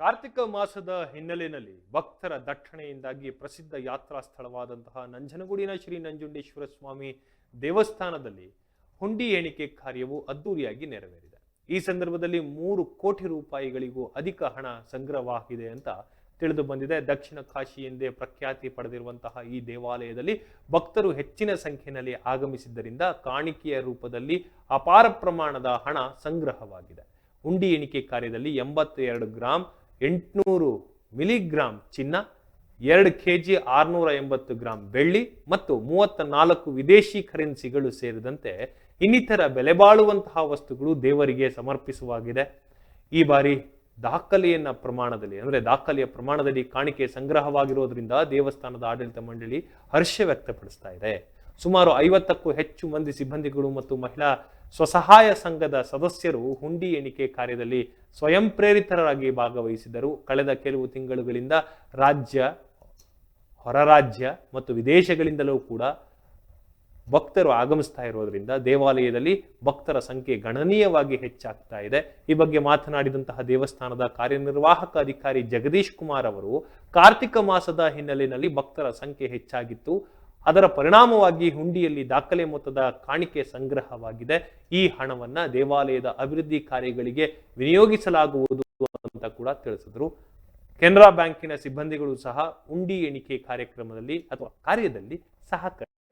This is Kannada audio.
ಕಾರ್ತಿಕ ಮಾಸದ ಹಿನ್ನೆಲೆಯಲ್ಲಿ ಭಕ್ತರ ದಟ್ಟಣೆಯಿಂದಾಗಿ ಪ್ರಸಿದ್ಧ ಯಾತ್ರಾ ಸ್ಥಳವಾದಂತಹ ನಂಜನಗೂಡಿನ ಶ್ರೀ ನಂಜುಂಡೇಶ್ವರ ಸ್ವಾಮಿ ದೇವಸ್ಥಾನದಲ್ಲಿ ಹುಂಡಿ ಎಣಿಕೆ ಕಾರ್ಯವು ಅದ್ದೂರಿಯಾಗಿ ನೆರವೇರಿದೆ. ಈ ಸಂದರ್ಭದಲ್ಲಿ ಮೂರು ಕೋಟಿ ರೂಪಾಯಿಗಳಿಗೂ ಅಧಿಕ ಹಣ ಸಂಗ್ರಹವಾಗಿದೆ ಅಂತ ತಿಳಿದು ಬಂದಿದೆ. ದಕ್ಷಿಣ ಕಾಶಿ ಎಂದೇ ಪ್ರಖ್ಯಾತಿ ಪಡೆದಿರುವಂತಹ ಈ ದೇವಾಲಯದಲ್ಲಿ ಭಕ್ತರು ಹೆಚ್ಚಿನ ಸಂಖ್ಯೆಯಲ್ಲಿ ಆಗಮಿಸಿದ್ದರಿಂದ ಕಾಣಿಕೆಯ ರೂಪದಲ್ಲಿ ಅಪಾರ ಪ್ರಮಾಣದ ಹಣ ಸಂಗ್ರಹವಾಗಿದೆ. ಹುಂಡಿ ಎಣಿಕೆ ಕಾರ್ಯದಲ್ಲಿ ಎಂಬತ್ತೆರಡು ಗ್ರಾಂ ಎಂಟುನೂರು ಮಿಲಿಗ್ರಾಂ ಚಿನ್ನ, ಎರಡು ಕೆ ಜಿ ಆರುನೂರ ಎಂಬತ್ತು ಗ್ರಾಂ ಬೆಳ್ಳಿ ಮತ್ತು ಮೂವತ್ತ ನಾಲ್ಕು ವಿದೇಶಿ ಕರೆನ್ಸಿಗಳು ಸೇರಿದಂತೆ ಇನ್ನಿತರ ಬೆಲೆ ಬಾಳುವಂತಹ ವಸ್ತುಗಳು ದೇವರಿಗೆ ಸಮರ್ಪಿಸುವಾಗಿದೆ. ಈ ಬಾರಿ ದಾಖಲೆಯನ್ನ ಪ್ರಮಾಣದಲ್ಲಿ, ಅಂದರೆ ದಾಖಲೆಯ ಪ್ರಮಾಣದಲ್ಲಿ ಕಾಣಿಕೆ ಸಂಗ್ರಹವಾಗಿರೋದ್ರಿಂದ ದೇವಸ್ಥಾನದ ಆಡಳಿತ ಮಂಡಳಿ ಹರ್ಷ ವ್ಯಕ್ತಪಡಿಸ್ತಾ ಇದೆ. ಸುಮಾರು ಐವತ್ತಕ್ಕೂ ಹೆಚ್ಚು ಮಂದಿ ಸಿಬ್ಬಂದಿಗಳು ಮತ್ತು ಮಹಿಳಾ ಸ್ವಸಹಾಯ ಸಂಘದ ಸದಸ್ಯರು ಹುಂಡಿ ಎಣಿಕೆ ಕಾರ್ಯದಲ್ಲಿ ಸ್ವಯಂ ಪ್ರೇರಿತರಾಗಿ ಭಾಗವಹಿಸಿದರು. ಕಳೆದ ಕೆಲವು ತಿಂಗಳುಗಳಿಂದ ರಾಜ್ಯ ಹೊರ ರಾಜ್ಯ ಮತ್ತು ವಿದೇಶಗಳಿಂದಲೂ ಕೂಡ ಭಕ್ತರು ಆಗಮಿಸ್ತಾ ಇರೋದ್ರಿಂದ ದೇವಾಲಯದಲ್ಲಿ ಭಕ್ತರ ಸಂಖ್ಯೆ ಗಣನೀಯವಾಗಿ ಹೆಚ್ಚಾಗ್ತಾ ಇದೆ. ಈ ಬಗ್ಗೆ ಮಾತನಾಡಿದಂತಹ ದೇವಸ್ಥಾನದ ಕಾರ್ಯನಿರ್ವಾಹಕ ಅಧಿಕಾರಿ ಜಗದೀಶ್ ಕುಮಾರ್ ಅವರು, ಕಾರ್ತಿಕ ಮಾಸದ ಹಿನ್ನೆಲೆಯಲ್ಲಿ ಭಕ್ತರ ಸಂಖ್ಯೆ ಹೆಚ್ಚಾಗಿತ್ತು. ಅದರ ಪರಿಣಾಮವಾಗಿ ಹುಂಡಿಯಲ್ಲಿ ದಾಖಲೆ ಮೊತ್ತದ ಕಾಣಿಕೆ ಸಂಗ್ರಹವಾಗಿದೆ. ಈ ಹಣವನ್ನ ದೇವಾಲಯದ ಅಭಿವೃದ್ಧಿ ಕಾರ್ಯಗಳಿಗೆ ವಿನಿಯೋಗಿಸಲಾಗುವುದು ಅಂತ ಕೂಡ ತಿಳಿಸಿದ್ರು. ಕೆನರಾ ಬ್ಯಾಂಕಿನ ಸಿಬ್ಬಂದಿಗಳು ಸಹ ಹುಂಡಿ ಎಣಿಕೆ ಕಾರ್ಯಕ್ರಮದಲ್ಲಿ ಅಥವಾ ಕಾರ್ಯದಲ್ಲಿ ಸಹಕರಿಸಿದ್ದಾರೆ